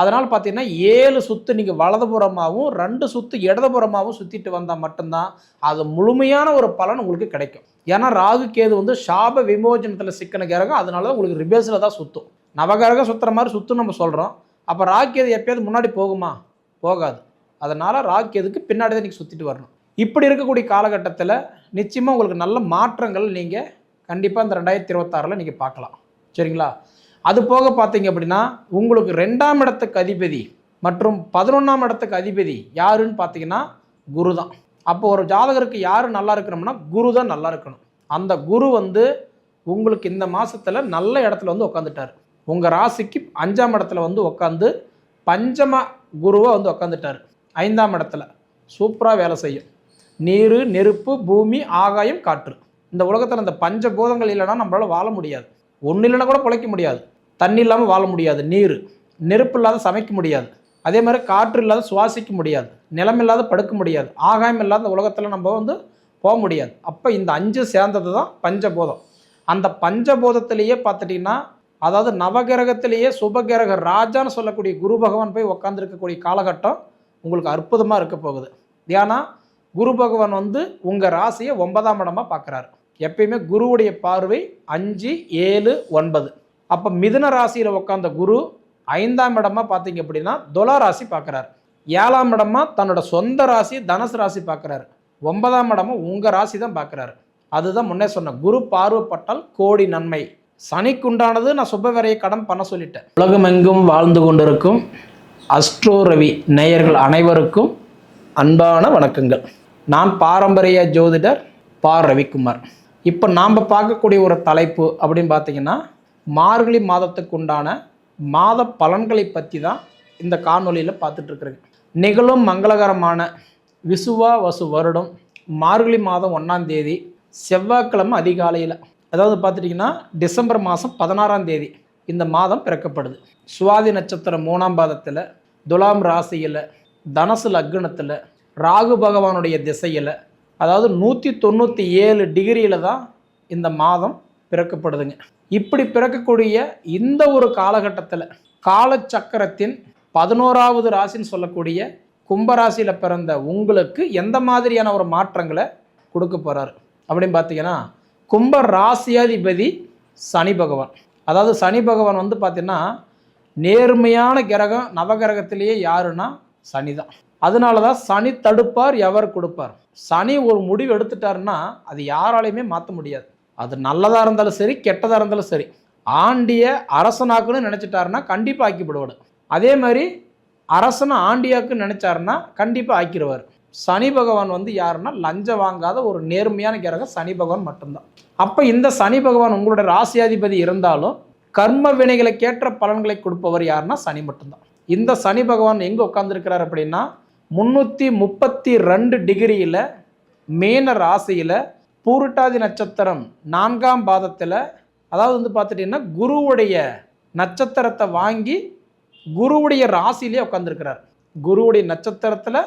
அதனால் பார்த்தீங்கன்னா ஏழு சுற்று நீங்கள் வலதுபுறமாகவும் ரெண்டு சுற்று இடதுபுறமாகவும் சுற்றிட்டு வந்தால் மட்டும்தான் அது முழுமையான ஒரு பலன் உங்களுக்கு கிடைக்கும். ஏன்னா ராகு கேது வந்து சாப விமோஜனத்தில் சிக்கன கிரகம். அதனால தான் உங்களுக்கு ரிபேஸில் தான் சுற்றும் நவகிரகம் சுற்றுற மாதிரி சுற்றும் நம்ம சொல்கிறோம் அப்போ ராகு கேது எப்பயாவது முன்னாடி போகுமா? போகாது. அதனால் ராகு கேதுக்கு பின்னாடி தான் நீங்கள் சுற்றிட்டு வரணும். இப்படி இருக்கக்கூடிய காலகட்டத்தில் நிச்சயமாக உங்களுக்கு நல்ல மாற்றங்கள் நீங்கள் கண்டிப்பாக இந்த ரெண்டாயிரத்தி இருபத்தாறில் நீங்கள் பார்க்கலாம். சரிங்களா? அது போக பார்த்தீங்க அப்படின்னா உங்களுக்கு ரெண்டாம் இடத்துக்கு அதிபதி மற்றும் பதினொன்றாம் இடத்துக்கு அதிபதி யாருன்னு பார்த்தீங்கன்னா குரு தான் அப்போ ஒரு ஜாதகருக்கு யார் நல்லா இருக்கணும்னா குரு தான் நல்லா இருக்கணும். அந்த குரு வந்து உங்களுக்கு இந்த மாதத்தில் நல்ல இடத்துல வந்து உட்காந்துட்டார் உங்கள் ராசிக்கு அஞ்சாம் இடத்துல வந்து உட்காந்து பஞ்சம குருவை வந்து உட்காந்துட்டார் ஐந்தாம் இடத்துல சூப்பராக வேலை செய்யும். நீர் நெருப்பு பூமி ஆகாயம் காற்று. இந்த உலகத்தில் இந்த பஞ்ச பூதங்கள் இல்லைன்னா நம்மளால் வாழ முடியாது. ஒன்று இல்லைன்னா கூட பிழைக்க முடியாது. தண்ணி இல்லாமல் வாழ முடியாது நீர். நெருப்பு இல்லாத சமைக்க முடியாது. அதே மாதிரி காற்று இல்லாத சுவாசிக்க முடியாது. நிலம் இல்லாத படுக்க முடியாது. ஆகாயம் இல்லாத உலகத்தில் நம்ம வந்து போக முடியாது. அப்போ இந்த அஞ்சு சேர்ந்தது தான் பஞ்சபூதம். அந்த பஞ்சபூதத்திலேயே பார்த்துட்டிங்கன்னா அதாவது நவகிரகத்திலேயே சுபகிரக ராஜான்னு சொல்லக்கூடிய குரு பகவான் போய் உட்காந்துருக்கக்கூடிய காலகட்டம் உங்களுக்கு அற்புதமாக இருக்க போகுது. ஏன்னா குரு பகவான் வந்து உங்கள் ராசியை ஒன்பதாம் இடமாக பார்க்குறாரு. எப்பயுமே குருவுடைய பார்வை அஞ்சு ஏழு ஒன்பது. அப்போ மிதுன ராசியில் உட்காந்த குரு ஐந்தாம் இடமா பார்த்தீங்க அப்படின்னா துலா ராசி பார்க்குறாரு ஏழாம் இடமா தன்னோட சொந்த ராசி தனுசு ராசி பார்க்குறாரு ஒன்பதாம் இடமா உங்கள் ராசி தான் பார்க்குறாரு அதுதான் முன்னே சொன்ன குரு பார்வைப்பட்டால் கோடி நன்மை. சனிக்குண்டானது நான் சுபவரையை கடன் பண்ண சொல்லிட்டேன். உலகமெங்கும் வாழ்ந்து கொண்டிருக்கும் அஸ்ட்ரோ ரவி நேயர்கள் அனைவருக்கும் அன்பான வணக்கங்கள். நான் பாரம்பரிய ஜோதிடர் பா. ரவிக்குமார். இப்போ நாம் பார்க்கக்கூடிய ஒரு தலைப்பு அப்படின்னு பார்த்தீங்கன்னா மார்கழி மாதத்துக்கு உண்டான மாத பலன்களை பற்றி தான் இந்த காணொலியில் பார்த்துட்ருக்குறேங்க நிகழும் மங்களகரமான விசுவா வசு வருடம் மார்கழி மாதம் ஒன்றாம் தேதி செவ்வாய்க்கிழமை அதிகாலையில் அதாவது பார்த்துட்டிங்கன்னா டிசம்பர் மாதம் பதினாறாம் தேதி இந்த மாதம் பிறக்கப்படுது. சுவாதி நட்சத்திரம் மூணாம் பாதத்தில் துலாம் ராசியில் தனசு லக்னத்தில் ராகு பகவானுடைய திசையில் அதாவது நூற்றி தொண்ணூற்றி ஏழு டிகிரியில் தான் இந்த மாதம் பிறக்கப்படுதுங்க. இப்படி பிறக்கக்கூடிய இந்த ஒரு காலகட்டத்தில் காலச்சக்கரத்தின் பதினோராவது ராசின்னு சொல்லக்கூடிய கும்பராசியில் பிறந்த உங்களுக்கு எந்த மாதிரியான ஒரு மாற்றங்களை கொடுக்க போகிறாரு அப்படின்னு பார்த்தீங்கன்னா கும்ப ராசியாதிபதி சனி பகவான். அதாவது சனி பகவான் வந்து பார்த்தீங்கன்னா நேர்மையான கிரகம் நவகிரகத்திலேயே யாருன்னா சனி தான் அதனால தான் சனி தடுப்பார் எவர் கொடுப்பார். சனி ஒரு முடிவு எடுத்துட்டாருன்னா அது யாராலையுமே மாற்ற முடியாது. அது நல்லதாக இருந்தாலும் சரி கெட்டதாக இருந்தாலும் சரி. ஆண்டிய அரசனாக்குன்னு நினச்சிட்டாருன்னா கண்டிப்பாக ஆக்கிப்படுவார் அதே மாதிரி அரசனை ஆண்டியாக்குன்னு நினச்சாருன்னா கண்டிப்பாக ஆக்கிடுவார் சனி பகவான் வந்து யாருன்னா லஞ்சம் வாங்காத ஒரு நேர்மையான கிரகம் சனி பகவான் மட்டும்தான். அப்போ இந்த சனி பகவான் உங்களுடைய ராசியாதிபதி இருந்தாலும் கர்ம வினைகளுக்கேற்ற பலன்களை கொடுப்பவர் யாருன்னா சனி மட்டும்தான். இந்த சனி பகவான் எங்கே உட்காந்துருக்கிறார் அப்படின்னா முந்நூற்றி முப்பத்தி ரெண்டு டிகிரியில் மேன ராசியில் பூருட்டாதி நட்சத்திரம் நான்காம் பாதத்தில் அதாவது வந்து பார்த்துட்டிங்கன்னா குருவுடைய நட்சத்திரத்தை வாங்கி குருவுடைய ராசியிலே உட்காந்துருக்கிறார் குருவுடைய நட்சத்திரத்தில்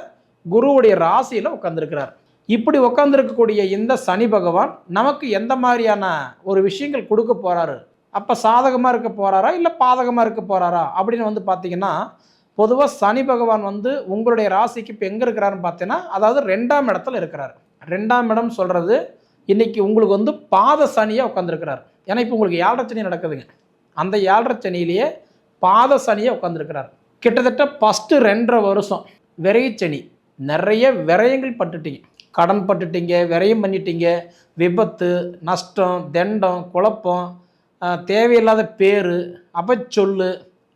குருவுடைய ராசியில் உட்காந்துருக்கிறார் இப்படி உட்காந்துருக்கக்கூடிய இந்த சனி பகவான் நமக்கு எந்த மாதிரியான ஒரு விஷயங்கள் கொடுக்க போகிறாரு அப்போ சாதகமாக இருக்க போகிறாரா இல்லை பாதகமாக இருக்க போகிறாரா அப்படின்னு வந்து பார்த்தீங்கன்னா பொதுவாக சனி பகவான் வந்து உங்களுடைய ராசிக்கு இப்போ எங்கே இருக்கிறாருன்னு பார்த்தீங்கன்னா அதாவது ரெண்டாம் இடத்துல இருக்கிறார். ரெண்டாம் இடம் சொல்கிறது இன்னைக்கு உங்களுக்கு வந்து பாத சனியாக உட்காந்துருக்கிறார் ஏன்னா இப்போ உங்களுக்கு ஏழரை சனி நடக்குதுங்க. அந்த ஏழரை சனியிலேயே பாத சனியாக உட்காந்துருக்கிறார் கிட்டத்தட்ட ஃபஸ்ட்டு ரெண்டரை வருஷம் விரைச்சனி நிறைய விரயங்கள் பட்டுட்டீங்க. கடன் பட்டுட்டீங்க விரயம் பண்ணிட்டீங்க. விபத்து நஷ்டம் தண்டம் குழப்பம் தேவையில்லாத பேர் அபச்சொல்லு.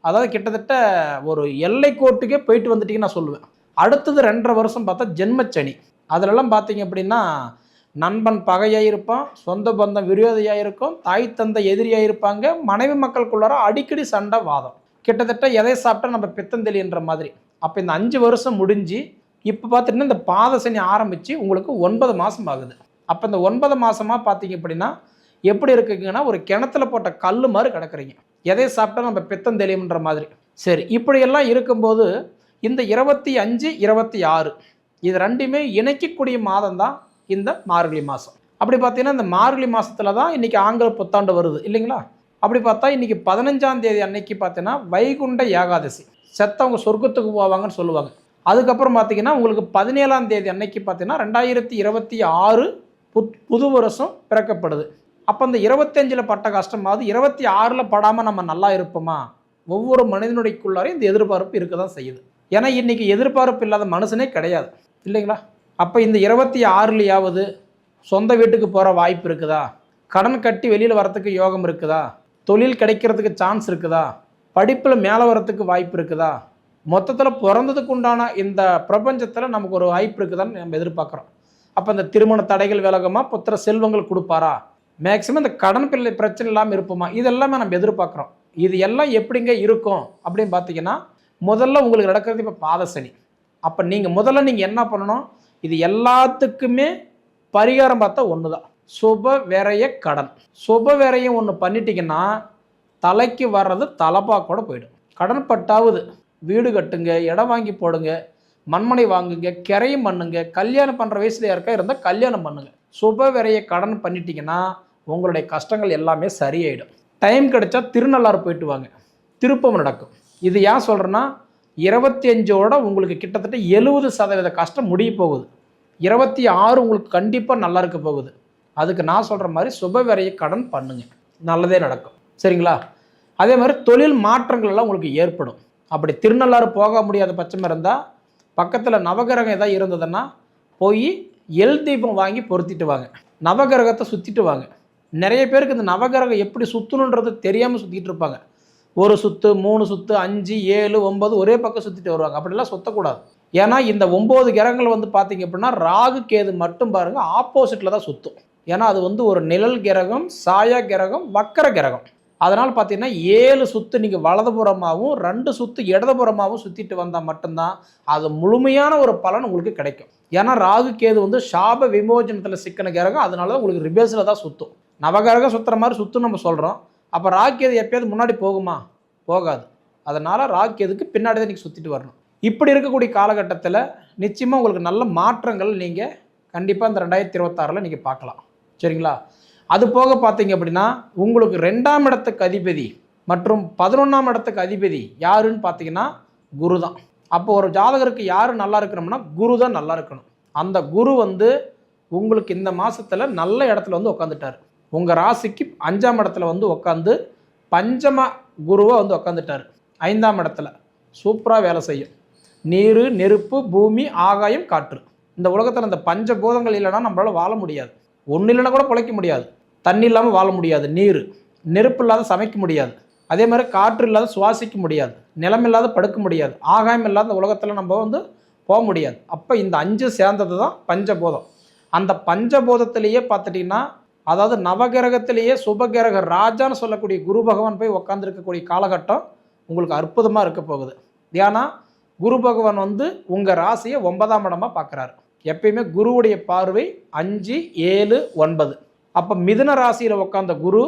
அதாவது கிட்டத்தட்ட ஒரு எல்லை கோட்டுக்கே போயிட்டு வந்துட்டீங்கன்னு நான் சொல்லுவேன். அடுத்தது ரெண்டரை வருஷம் பார்த்தா ஜென்மச்சனி. அதிலெல்லாம் பார்த்தீங்க அப்படின்னா நண்பன் பகையாக இருப்பான் சொந்த பந்தம் விரோதியாக இருக்கும் தாய் தந்தை எதிரியாக இருப்பாங்க மனைவி மக்களுக்குள்ளார அடிக்கடி சண்டை வாதம். கிட்டத்தட்ட எதை சாப்பிட்டா நம்ம பித்தந்தெளின்ற மாதிரி. அப்போ இந்த அஞ்சு வருஷம் முடிஞ்சு இப்போ பார்த்துட்டிங்கன்னா இந்த பாத சனி ஆரம்பித்து உங்களுக்கு ஒன்பது மாதம் ஆகுது. அப்போ இந்த ஒன்பது மாதமாக பார்த்தீங்க அப்படின்னா எப்படி இருக்குங்கன்னா ஒரு கிணத்துல போட்ட கல் மாதிரி கிடக்குறீங்க. எதை சாப்பிட்டா நம்ம பித்தம் தெளியும்ன்ற மாதிரி. சரி இப்படியெல்லாம் இருக்கும்போது இந்த இருபத்தி அஞ்சு இருபத்தி ஆறு இது ரெண்டுமே இணைக்கக்கூடிய மாதம் தான் இந்த மார்கழி மாதம் அப்படி பார்த்தீங்கன்னா இந்த மார்கழி மாதத்தில் தான் இன்றைக்கி ஆங்கில புத்தாண்டு வருது இல்லைங்களா? அப்படி பார்த்தா இன்றைக்கி பதினஞ்சாம் தேதி அன்னைக்கு பார்த்தீங்கன்னா வைகுண்ட ஏகாதசி. செத்தவங்க சொர்க்கத்துக்கு போவாங்கன்னு சொல்லுவாங்க. அதுக்கப்புறம் பார்த்தீங்கன்னா உங்களுக்கு பதினேழாம் தேதி அன்னைக்கு பார்த்தீங்கன்னா ரெண்டாயிரத்தி இருபத்தி ஆறு புத் புது வருஷம் பிறக்கப்படுது. அப்போ அந்த இருபத்தஞ்சில் பட்ட கஷ்டமாவது இருபத்தி ஆறில் படாமல் நம்ம நல்லா இருப்போமா? ஒவ்வொரு மனிதனுடையக்குள்ளாரையும் இந்த எதிர்பார்ப்பு இருக்க தான் செய்யுது. ஏன்னா இன்றைக்கி எதிர்பார்ப்பு இல்லாத மனுஷனே கிடையாது இல்லைங்களா? அப்போ இந்த இருபத்தி ஆறுலையாவது சொந்த வீட்டுக்கு போகிற வாய்ப்பு இருக்குதா? கடன் கட்டி வெளியில் வரத்துக்கு யோகம் இருக்குதா? தொழில் கிடைக்கிறதுக்கு சான்ஸ் இருக்குதா? படிப்பில் மேலே வரத்துக்கு வாய்ப்பு இருக்குதா? மொத்தத்தில் பிறந்ததுக்கு உண்டான இந்த பிரபஞ்சத்தில் நமக்கு ஒரு வாய்ப்பு இருக்குதான்னு நம்ம எதிர்பார்க்குறோம். அப்போ இந்த திருமண தடைகள் விலகமாக புத்திர செல்வங்கள் கொடுப்பாரா? மேக்சிமம் இந்த கடன் பிள்ளை பிரச்சனை இல்லாமல் இருப்போமா? இதெல்லாமே நம்ம எதிர்பார்க்குறோம். இது எல்லாம் எப்படிங்க இருக்கும் அப்படின்னு பார்த்தீங்கன்னா முதல்ல உங்களுக்கு நடக்கிறது இப்போ பாதசனி. அப்போ நீங்கள் முதல்ல நீங்கள் என்ன பண்ணணும்? இது எல்லாத்துக்குமே பரிகாரம் பார்த்தா ஒன்று தான் சுப விரைய கடன். சுப விரையும் ஒன்று பண்ணிட்டீங்கன்னா தலைக்கு வர்றது தலைப்பாக கூட போயிடும். கடன் பட்டாவது வீடு கட்டுங்க இடம் வாங்கி போடுங்க மண்மனை வாங்குங்க கிரையும் பண்ணுங்க கல்யாணம் பண்ணுற வயசுல யாருக்கா இருந்தால் கல்யாணம் பண்ணுங்க. சுப விரைய கடன் பண்ணிட்டீங்கன்னா உங்களுடைய கஷ்டங்கள் எல்லாமே சரியாயிடும். டைம் கிடைச்சா திருநள்ளாறு போயிட்டு வாங்க. திருப்பம் நடக்கும். இது ஏன் சொல்கிறேன்னா இருபத்தி அஞ்சோட உங்களுக்கு கிட்டத்தட்ட எழுபது சதவீத கஷ்டம் முடிய போகுது. இருபத்தி ஆறு உங்களுக்கு கண்டிப்பாக நல்லா இருக்க போகுது. அதுக்கு நான் சொல்கிற மாதிரி சுப விரைய கடன் பண்ணுங்க. நல்லதே நடக்கும். சரிங்களா? அதே மாதிரி தொழில் மாற்றங்கள் எல்லாம் உங்களுக்கு ஏற்படும். அப்படி திருநள்ளாறு போக முடியாத பட்சம் இருந்தால் பக்கத்தில் நவகிரகம் எதாவது இருந்ததுன்னா போய் எல் தீபம் வாங்கி பொருத்திட்டு வாங்க. நவகிரகத்தை சுற்றிட்டு வாங்க. நிறைய பேருக்கு இந்த நவகிரகம் எப்படி சுற்றணுன்றது தெரியாமல் சுற்றிட்டு இருப்பாங்க. ஒரு சுத்து மூணு சுத்து அஞ்சு ஏழு ஒன்பது ஒரே பக்கம் சுற்றிட்டு வருவாங்க. அப்படிலாம் சுற்றக்கூடாது ஏன்னா இந்த ஒம்பது கிரகங்கள் வந்து பார்த்தீங்க அப்படின்னா ராகு கேது மட்டும் பாருங்கள் ஆப்போசிட்டில் தான் சுற்றும் ஏன்னா அது வந்து ஒரு நிழல் கிரகம் சாயா கிரகம் வக்கர கிரகம். அதனால் பார்த்தீங்கன்னா ஏழு சுத்து நீங்கள் வலதுபுறமாகவும் ரெண்டு சுத்து இடதுபுறமாகவும் சுற்றிட்டு வந்தால் மட்டும்தான் அது முழுமையான ஒரு பலன் உங்களுக்கு கிடைக்கும். ஏன்னா ராகு கேது வந்து சாப விமோஜனத்தில் சிக்கன கிரகம் அதனால தான் உங்களுக்கு ரிபேஸில் தான் சுற்றும் நவகிரகம் சுற்றுற மாதிரி சுற்றும் நம்ம சொல்கிறோம் அப்போ ராகு எப்பயாவது முன்னாடி போகுமா? போகாது. அதனால் ராகு கேதுக்கு பின்னாடி தான் நீங்கள் சுற்றிட்டு வரணும். இப்படி இருக்கக்கூடிய காலகட்டத்தில் நிச்சயமாக உங்களுக்கு நல்ல மாற்றங்கள் நீங்கள் கண்டிப்பாக இந்த ரெண்டாயிரத்தி இருபத்தாறில் நீங்கள் பார்க்கலாம். சரிங்களா? அது போக பார்த்தீங்க அப்படின்னா உங்களுக்கு ரெண்டாம் இடத்துக்கு அதிபதி மற்றும் பதினொன்றாம் இடத்துக்கு அதிபதி யாருன்னு பார்த்தீங்கன்னா குரு தான் அப்போ ஒரு ஜாதகருக்கு யார் நல்லா இருக்கணும்னா குரு தான் நல்லா இருக்கணும். அந்த குரு வந்து உங்களுக்கு இந்த மாதத்தில் நல்ல இடத்துல வந்து உட்காந்துட்டார் உங்கள் ராசிக்கு அஞ்சாம் இடத்துல வந்து உட்காந்து பஞ்சம குருவாக வந்து உட்காந்துட்டார் ஐந்தாம் இடத்துல சூப்பராக வேலை செய்யும். நீர் நெருப்பு பூமி ஆகாயம் காற்று. இந்த உலகத்தில் இந்த பஞ்சபூதங்கள் இல்லைன்னா நம்மளால் வாழ முடியாது. ஒன்று இல்லைன்னா கூட பிழைக்க முடியாது. தண்ணி இல்லாமல் வாழ முடியாது. நீர். நெருப்பு இல்லாத சமைக்க முடியாது. அதே மாதிரி காற்று இல்லாத சுவாசிக்க முடியாது. நிலம் இல்லாத படுக்க முடியாது. ஆகாயம் இல்லாத உலகத்தில் நம்ம வந்து போக முடியாது. அப்போ இந்த அஞ்சு சேர்ந்தது தான் பஞ்சபூதம். அந்த பஞ்சபூதத்திலேயே பார்த்துட்டிங்கன்னா அதாவது நவகிரகத்திலேயே சுபகிரக ராஜான்னு சொல்லக்கூடிய குரு பகவான் போய் உட்காந்துருக்கக்கூடிய காலகட்டம் உங்களுக்கு அற்புதமாக இருக்க போகுது. ஏன்னா குரு பகவான் வந்து உங்கள் ராசியை ஒன்பதாம் இடமாக பார்க்குறாரு எப்பயுமே குருவுடைய பார்வை அஞ்சு ஏழு ஒன்பது. அப்போ மிதுன ராசியில் உட்காந்த குரு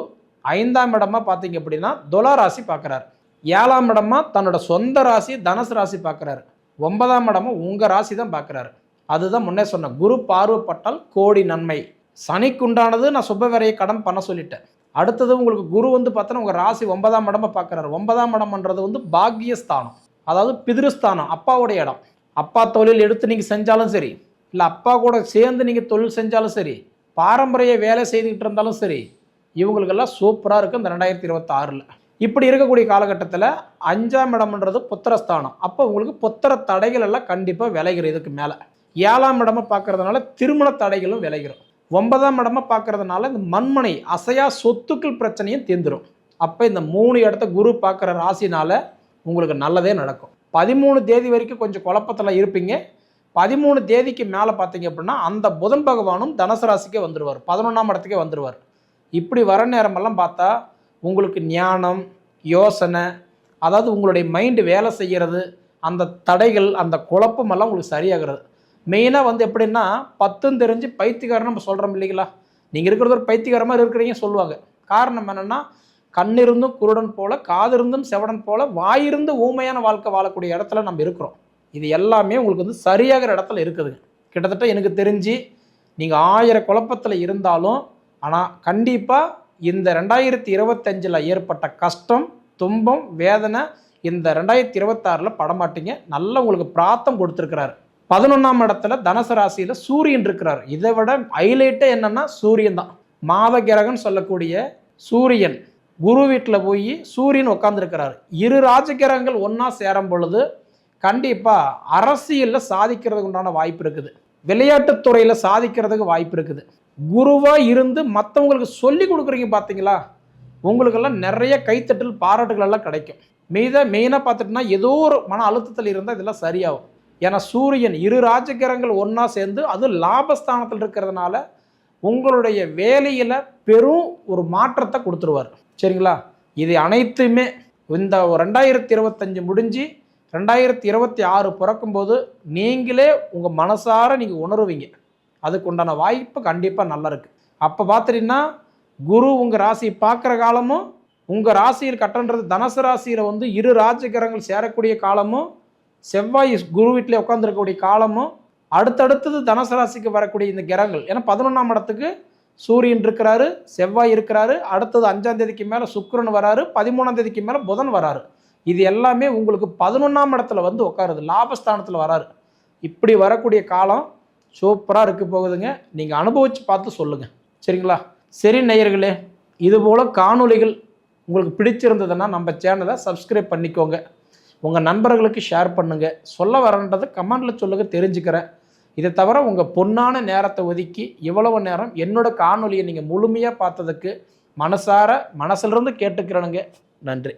ஐந்தாம் இடமா பார்த்தீங்க அப்படின்னா துலா ராசி பார்க்குறாரு ஏழாம் இடமா தன்னோட சொந்த ராசி தனுசு ராசி பார்க்குறாரு ஒன்பதாம் இடமா உங்கள் ராசி தான் பார்க்குறாரு அதுதான் முன்னே சொன்ன குரு பார்வைப்பட்டால் கோடி நன்மை. சனிக்குண்டானது நான் சுபவரையை கடன் பண்ண சொல்லிட்டேன். அடுத்தது உங்களுக்கு குரு வந்து பார்த்தோன்னா உங்கள் ராசி ஒன்பதாம் இடமா பார்க்குறாரு. ஒன்பதாம் இடம்ன்றது வந்து பாக்கியஸ்தானம். அதாவது பிதிருஸ்தானம் அப்பாவுடைய இடம். அப்பா தொழில் எடுத்து நீங்கள் செஞ்சாலும் சரி இல்லை அப்பா கூட சேர்ந்து நீங்கள் தொழில் செஞ்சாலும் சரி பாரம்பரிய வேலை செய்துக்கிட்டு இருந்தாலும் சரி இவங்களுக்கெல்லாம் சூப்பராக இருக்குது இந்த ரெண்டாயிரத்தி இருபத்தாறில். இப்படி இருக்கக்கூடிய காலகட்டத்தில் அஞ்சாம் இடம்ன்றது புத்திரஸ்தானம். அப்போ உங்களுக்கு புத்திர தடைகள் எல்லாம் கண்டிப்பாக விளைகிற இதுக்கு மேலே. ஏழாம் இடமா பார்க்கறதுனால திருமண தடைகளும் விளைகிறோம் ஒன்பதாம் இடமா பார்க்கறதுனால இந்த மண்மனை அசையா சொத்துக்கள் பிரச்சனையும் தீர்ந்துடும் அப்போ இந்த மூணு இடத்த குரு பார்க்குற ராசினால உங்களுக்கு நல்லதே நடக்கும். பதிமூணு தேதி வரைக்கும் கொஞ்சம் குழப்பத்தில் இருப்பீங்க. பதிமூணு தேதிக்கு மேலே பார்த்தீங்க அப்படின்னா அந்த புதன் பகவானும் தனுசு ராசிக்கே வந்துடுவார் பதினொன்றாம் இடத்துக்கே வந்துடுவார் இப்படி வர நேரமெல்லாம் பார்த்தா உங்களுக்கு ஞானம் யோசனை அதாவது உங்களுடைய மைண்டு வேலை செய்கிறது அந்த தடைகள் அந்த குழப்பமெல்லாம் உங்களுக்கு சரியாகிறது. மெயினாக வந்து எப்படின்னா பத்தும் தெரிஞ்சு பைத்தியக்காரன் நம்ம சொல்கிறோம் இல்லைங்களா? நீங்கள் இருக்கிறது ஒரு பைத்தியக்காரமாக இருக்கிறீங்க சொல்லுவாங்க. காரணம் என்னென்னா கண்ணிருந்தும் குருடன் போல காதிருந்தும் செவடன் போல வாயிருந்து ஊமையான வாழ்க்கை வாழக்கூடிய இடத்துல நம்ம இருக்கிறோம். இது எல்லாமே உங்களுக்கு வந்து சரியாகிற இடத்துல இருக்குதுங்க. கிட்டத்தட்ட எனக்கு தெரிஞ்சு நீங்கள் ஆயிரம் குழப்பத்தில் இருந்தாலும் ஆனால் கண்டிப்பாக இந்த ரெண்டாயிரத்தி இருபத்தஞ்சில் ஏற்பட்ட கஷ்டம் துன்பம் வேதனை இந்த ரெண்டாயிரத்தி இருபத்தாறில் படமாட்டிங்க. நல்ல உங்களுக்கு பிராத்தம் கொடுத்துருக்கிறாரு. பதினொன்றாம் இடத்துல தனுசு ராசியில் சூரியன் இருக்கிறார். இதை விட ஹைலைட்டே என்னன்னா சூரியன் தான். மாத கிரகன் சொல்லக்கூடிய சூரியன். குரு வீட்டில் போய் சூரியன் உட்காந்துருக்கிறார் இரு ராஜகிரகங்கள் ஒன்றா சேரும் பொழுது கண்டிப்பாக அரசியலில் சாதிக்கிறதுக்கு உண்டான வாய்ப்பு இருக்குது. விளையாட்டுத்துறையில் சாதிக்கிறதுக்கு வாய்ப்பு இருக்குது. குருவாக இருந்து மற்றவங்களுக்கு சொல்லி கொடுக்குறீங்க பார்த்தீங்களா உங்களுக்கெல்லாம் நிறைய கைத்தட்டல் பாராட்டுகள் எல்லாம் கிடைக்கும். மீத மெயினாக பார்த்துட்டுனா ஏதோ ஒரு மன அழுத்தத்தில் இருந்தால் இதெல்லாம் சரியாகும். ஏன்னா சூரியன் இரு ராஜகிரகங்கள் ஒன்றா சேர்ந்து அது லாபஸ்தானத்தில் இருக்கிறதுனால உங்களுடைய வேலையில் பெரும் ஒரு மாற்றத்தை கொடுத்துருவார். சரிங்களா? இது அனைத்துமே இந்த ரெண்டாயிரத்தி இருபத்தஞ்சு முடிஞ்சு ரெண்டாயிரத்தி இருபத்தி ஆறு பிறக்கும்போது நீங்களே உங்கள் மனசார நீங்கள் உணருவீங்க. அதுக்கு உண்டான வாய்ப்பு கண்டிப்பாக நல்லா இருக்குது அப்போ பார்த்துட்டீங்கன்னா குரு உங்கள் ராசியை பார்க்குற காலமும் உங்கள் ராசியில் கட்டன்றது தனுசு ராசியில் வந்து இரு ராஜகிரகங்கள் சேரக்கூடிய காலமும் செவ்வாய் குரு வீட்டில் உட்காந்துருக்கக்கூடிய காலமும் அடுத்தடுத்தது தனுசு ராசிக்கு வரக்கூடிய இந்த கிரகங்கள். ஏன்னா பதினொன்றாம் இடத்துக்கு சூரியன் இருக்கிறாரு செவ்வாய் இருக்கிறாரு அடுத்தது அஞ்சாம் தேதிக்கு மேலே சுக்கரன் வராரு பதிமூணாம் தேதிக்கு மேலே புதன் வராரு. இது எல்லாமே உங்களுக்கு பதினொன்றாம் இடத்துல வந்து உட்காருது லாபஸ்தானத்தில் வராரு. இப்படி வரக்கூடிய காலம் சூப்பராக இருக்க போகுதுங்க. நீங்கள் அனுபவித்து பார்த்து சொல்லுங்கள் சரிங்களா? சரி நேயர்களே இதுபோல் காணொளிகள் உங்களுக்கு பிடிச்சிருந்ததுன்னா நம்ம சேனலை சப்ஸ்கிரைப் பண்ணிக்கோங்க. உங்கள் நண்பர்களுக்கு ஷேர் பண்ணுங்கள் சொல்ல வரன்றதை கமெண்டில் சொல்லுங்கள் தெரிஞ்சுக்கிறேன். இதை தவிர உங்கள் பொன்னான நேரத்தை ஒதுக்கி இவ்வளவு நேரம் என்னோட காணொலியை நீங்கள் முழுமையாக பார்த்ததுக்கு மனசார மனசுலேருந்து கேட்டுக்கிறேனுங்க. நன்றி.